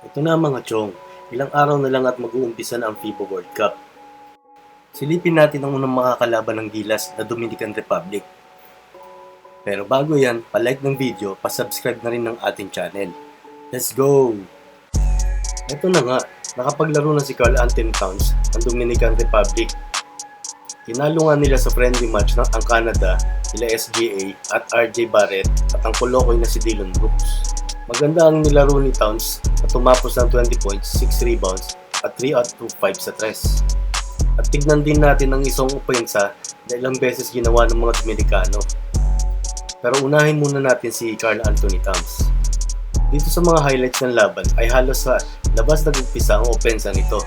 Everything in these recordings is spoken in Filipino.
Ito na mga chong, ilang araw na lang at mag-uumpisa na ang FIBA World Cup. Silipin natin ang unang makakalaban ng Gilas na Dominican Republic. Pero bago yan, palike ng video, pasubscribe na rin ng ating channel. Let's go! Ito na nga, nakapaglaro na si Carl Anthony Towns ng Dominican Republic. Tinalo nga nila sa friendly match ng ang Canada, nila SGA at RJ Barrett at ang Kolokoy na si Dylan Brooks. Maganda ang nilaro ni Towns na tumapos ng 20 points, 6 rebounds at 3 out of 5 sa tres. At tignan din natin ang isang opensa na ilang beses ginawa ng mga Dominicano. Pero unahin muna natin si Carl Anthony Towns. Dito sa mga highlights ng laban ay halos sa labas nag-umpisa ang opensa nito.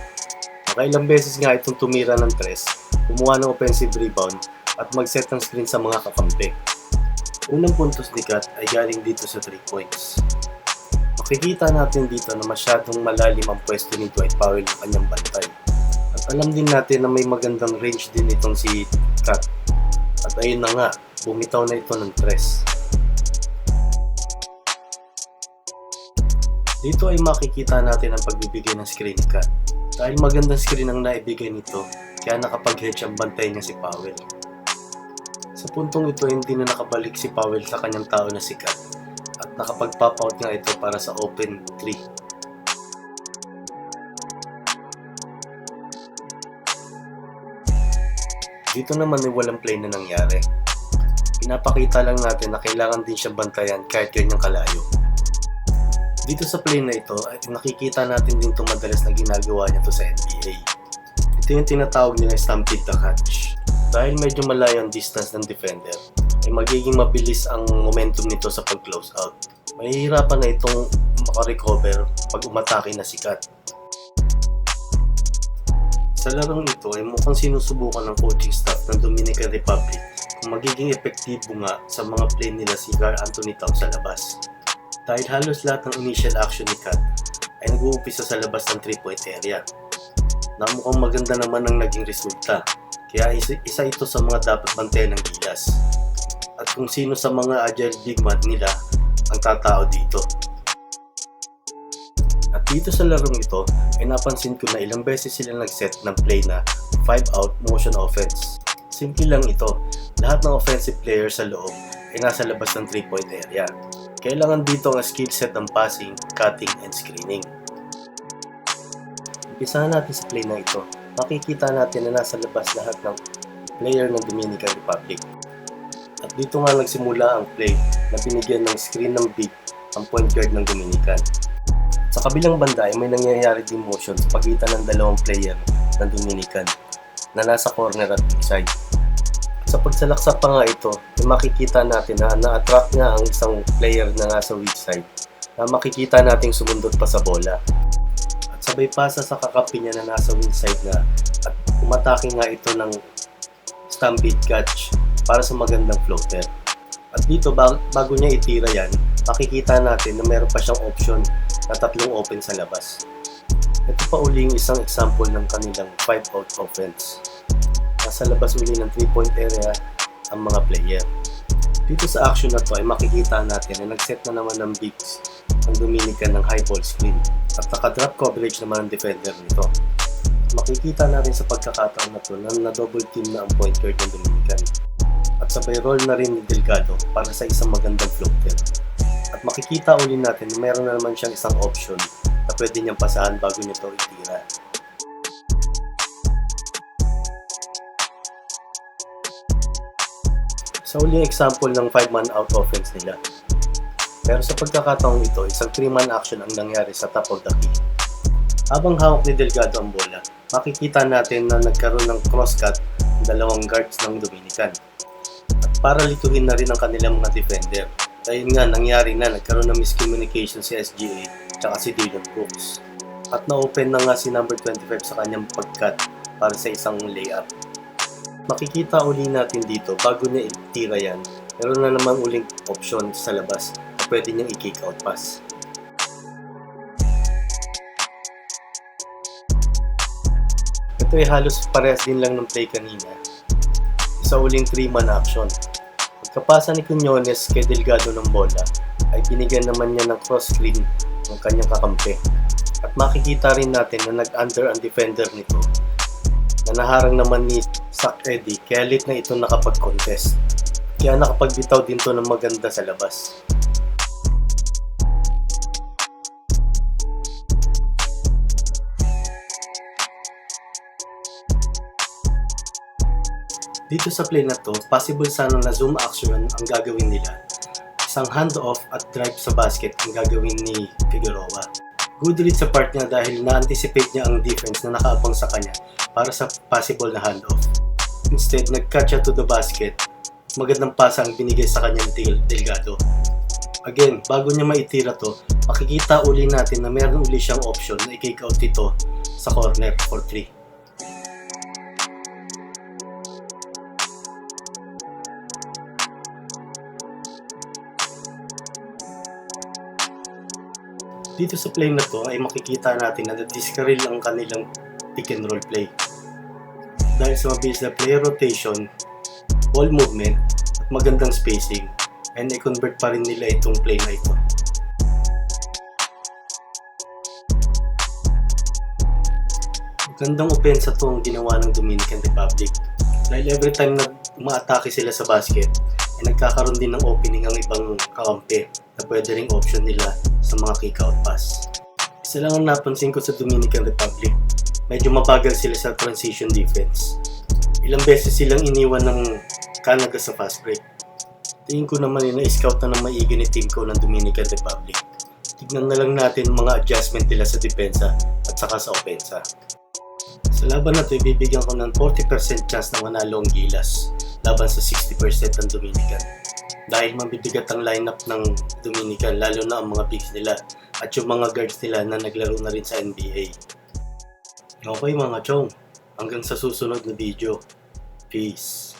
Nakailang beses nga itong tumira ng tres, kumuha ng offensive rebound at mag-set ng screen sa mga kakampi. Unang puntos ni Kat ay galing dito sa 3 points. Makikita natin dito na masyadong malalim ang pwesto ni Dwight Powell ng kanyang bantay. At alam din natin na may magandang range din itong si Kat. At ayun na nga, bumitaw na ito ng tres. Dito ay makikita natin ang pagbibigay ng screen cut. Dahil magandang screen ang naibigay nito, kaya nakapag-hedge ang bantay niya si Powell. Sa puntong ito, hindi na nakabalik si Powell sa kanyang tao na si Kat at nakapag-pop out nga ito para sa open 3. Dito naman ay walang play na nangyari. Pinapakita lang natin na kailangan din siya bantayan kahit ganyang kalayo. Dito sa play na ito ay nakikita natin din itong madalas na ginagawa niya to sa NBA. Ito yung tinatawag nila stampede the catch. Dahil medyo malayo ang distance ng defender, ay magiging mabilis ang momentum nito sa pag-close out. Mahihirapan na itong makarecover pag umatake na si Kat. Sa larong ito ay mukhang sinusubukan ng coaching staff ng Dominican Republic kung magiging epektibo nga sa mga play nila si Gar Anthony Towns sa labas. Dahil halos lahat ng initial action ni Kat ay nag-uumpisa sa labas ng 3-point area. Na mukhang maganda naman ang naging resulta, kaya isa ito sa mga dapat bantayan ng Gilas. Kung sino sa mga agile big man nila ang tatao dito. At dito sa larong ito ay napansin ko na ilang beses sila nag-set ng play na 5 out motion offense. Simple lang ito, lahat ng offensive player sa loob ay nasa labas ng 3-point area. Kailangan dito ang skill set ng passing, cutting, and screening. Umpisahan natin sa play na ito. Makikita natin na nasa labas lahat ng player ng Dominican Republic. At dito nga nagsimula ang play na binigyan ng screen ng big ang point guard ng Dominican. Sa kabilang banda ay may nangyayari din motion sa pagitan ng dalawang player ng Dominican na nasa corner at big side. Sa pagsalaksak pa nga ito, ay makikita natin na na-attract nga ang isang player na nasa weak side na makikita nating sumundot pa sa bola. At sabay pasa sa kakampi niya na nasa weak side na at umatake nga ito ng stampede catch para sa magandang floater. At dito bago, niya itira yan, makikita natin na meron pa siyang option na tatlong open sa labas. Ito pa uli yung isang example ng kanilang 5 out offense. Nasa labas uli ng 3-point area ang mga player. Dito sa action na to ay makikita natin na nag-set na naman ng bigs ang Dominican ng high ball screen at naka-drop coverage naman ang defender nito. Makikita natin sa pagkakataon na to na na-double team na ang point guard ng Dominican at sabay roll na rin ni Delgado para sa isang magandang floater. At makikita uli natin na meron na naman siyang isang option na pwede niyang pasahan bago niya to itira. Sa uling example ng 5-man out offense nila. Pero sa pagkakataong ito, isang 3-man action ang nangyari sa top of the key. Habang hawak ni Delgado ang bola, makikita natin na nagkaroon ng cross-cut ang dalawang guards ng Dominican. At para lituhin na rin ang kanilang mga defender. Dahil nga, nangyari na, nagkaroon ng miscommunication si SGA tsaka si Dylan Brooks. At na-open na nga si number 25 sa kanyang pagkat para sa isang layup. Makikita uli natin dito bago niya itira yan, meron na namang uling option sa labas na pwede niyang i-kick out pass. Ito ay halos parehas din lang ng play kanina. Isa uling 3-man action. Pagkapasa ni Quinones kay Delgado ng bola, ay binigyan naman niya ng cross screen ng kanyang kakampi. At makikita rin natin na nag-under ang defender nito na naharang naman ni Sak Eddie kaya late na ito nakapag-contest. Kaya nakapagbitaw din to ng maganda sa labas. Dito sa play na to, possible sana na zoom action ang gagawin nila. Isang handoff at drive sa basket ang gagawin ni Figueroa. Good read sa part niya dahil na-anticipate niya ang defense na nakaabang sa kanya para sa possible na handoff. Instead, nag-catch to the basket. Magandang pasa ang binigay sa kanya ni Del- Delgado. Again, bago niya maitira to, makikita uli natin na meron uli siyang option na i-kick out ito sa corner for 3. Dito sa play na to ay makikita natin na na-discarrel ang kanilang pick and roll play. Dahil sa mabilis na player rotation, ball movement, at magandang spacing, ay na-convert pa rin nila itong play na ito. Magandang opensa to ang ginawa ng Dominican Republic. Dahil every time na umaatake sila sa basket, ay nagkakaroon din ng opening ang ibang kakampi na pwede ring option nila sa mga kick-out pass. Isa lang ang napansin ko sa Dominican Republic, medyo mabagal sila sa transition defense. Ilang beses silang iniwan ng Canada sa fast break. Tingin ko naman yun na-scout na ng maigi ni team ko ng Dominican Republic. Tignan na lang natin mga adjustment nila sa depensa at saka sa opensa. Sa laban na ito, ibibigyan ko ng 40% chance na manalo ang Gilas laban sa 60% ng Dominican. Dahil mabibigat ang lineup ng Dominican, lalo na ang mga bigs nila at yung mga guards nila na naglaro na rin sa NBA. Okay mga chong, hanggang sa susunod na video. Peace.